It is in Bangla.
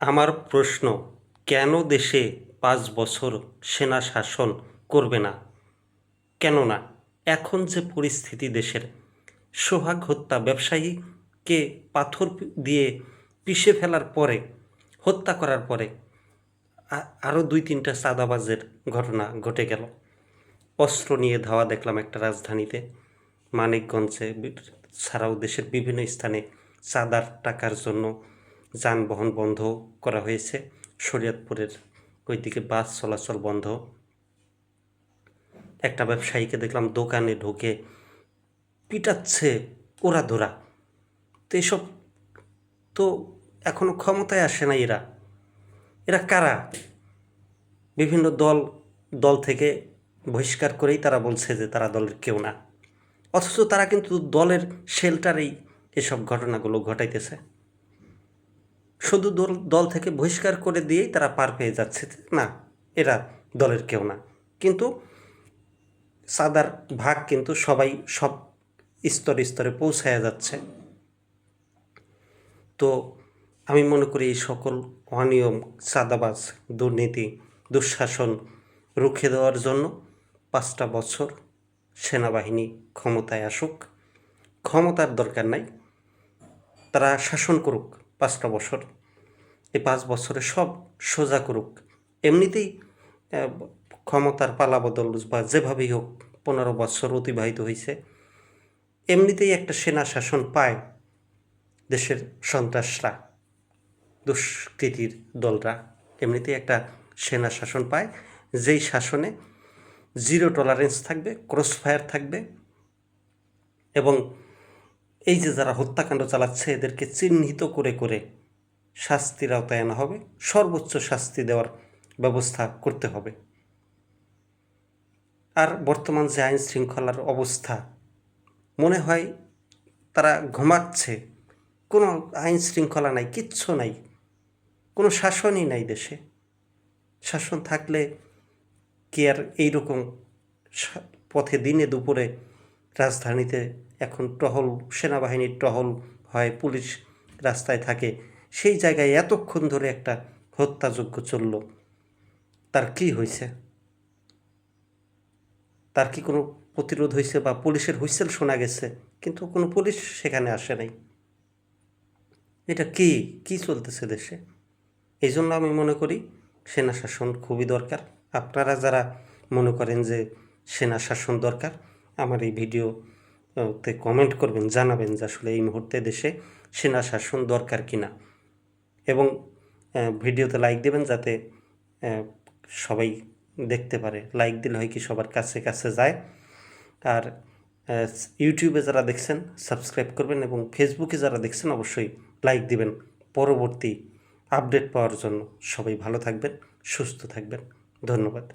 আমার প্রশ্ন, কেন দেশে পাঁচ বছর সেনা শাসন করবে না? কেননা, এখন যে পরিস্থিতি দেশের, সোহাগ হত্যা ব্যবসায়ীকে পাথর দিয়ে পিষে ফেলার পরে, হত্যা করার পরে আরও দুই তিনটা চাঁদাবাজের ঘটনা ঘটে গেল। অস্ত্র নিয়ে ধাওয়া দেখলাম একটা রাজধানীতে। মানিকগঞ্জে ছাড়াও দেশের বিভিন্ন স্থানে চাঁদার টাকার জন্য যানবাহন বন্ধ করা হয়েছে। শরীয়তপুরের ওইদিকে বাস চলাচল বন্ধ। একটা ব্যবসায়ীকে দেখলাম দোকানে ঢুকে পিটাচ্ছে ওরা ধরা তো এসব তো এখনও ক্ষমতায় আসে না এরা। এরা কারা? বিভিন্ন দল দল থেকে বহিষ্কার করেই তারা বলছে যে তারা দলের কেউ না। অথচ তারা কিন্তু দলের শেল্টারেই এসব ঘটনাগুলো ঘটাইতেছে। শুধু দল দল থেকে বহিষ্কার করে দিয়েই তারা পার পেয়ে যাচ্ছে না? এরা দলের কেউ না। কিন্তু সাদার ভাগ কিন্তু সবাই সব স্তরে স্তরে পৌঁছায়া যাচ্ছে। তো আমি মনে করি এই সকল অনিয়ম সাদাবাজ দুর্নীতি, দুঃশাসন রুখে দেওয়ার জন্য পাঁচটা বছর সেনাবাহিনী ক্ষমতায় আসুক। ক্ষমতার দরকার নাই। তারা শাসন করুক। পাঁচটা বছর। এই পাঁচ বছরে সব সোজা করুক। এমনিতেই ক্ষমতার পালাবদল বা যেভাবেই হোক, পনেরো বছর অতিবাহিত হয়েছে এমনিতেই একটা সেনা শাসন পায় দেশের সন্ত্রাসরা, দুষ্কৃতির দলরা। এমনিতেই একটা সেনা শাসন পায়। যেই শাসনে জিরো টলারেন্স থাকবে ক্রস ফায়ার থাকবে এবং এই যে যারা হত্যাকাণ্ড চালাচ্ছে, এদেরকে চিহ্নিত করে করে শাস্তির আওতায় আনা হবে। সর্বোচ্চ শাস্তি দেওয়ার ব্যবস্থা করতে হবে। আর বর্তমান যে আইন শৃঙ্খলার অবস্থা, মনে হয় তারা ঘুমাচ্ছে। কোনো আইন শৃঙ্খলা নাই, কিচ্ছু নাই। কোনো শাসনই নাই দেশে। শাসন থাকলে কি আর এইরকম পথে দিনে দুপুরে রাজধানীতে এখন টহল সেনাবাহিনীর টহল হয়, পুলিশ রাস্তায় থাকে। সেই জায়গায় এতক্ষণ ধরে একটা হত্যাযজ্ঞ চলল। তার কি হয়েছে? তার কি কোনো প্রতিরোধ হয়েছে বা পুলিশের হুইসেল শোনা গেছে? কিন্তু কোনো পুলিশ সেখানে আসে নাই। এটা কি? কি চলতেছে দেশে? এই জন্য আমি মনে করি সেনা শাসন খুবই দরকার। আপনারা যারা মনে করেন যে সেনা শাসন দরকার, আমার এই ভিডিও তে কমেন্ট করবেন, জানাবেন যে আসলে এই মুহূর্তে দেশে সেনা শাসন দরকার কি না এবং ভিডিওতে লাইক দেবেন যাতে সবাই দেখতে পারে। লাইক দিলে হয় কি সবার কাছে কাছে যায়। আর ইউটিউবে যারা দেখছেন সাবস্ক্রাইব করবেন এবং ফেসবুকে যারা দেখছেন, অবশ্যই লাইক দিবেন। পরবর্তী আপডেট পাওয়ার জন্য সবাই ভালো থাকবেন, সুস্থ থাকবেন। ধন্যবাদ।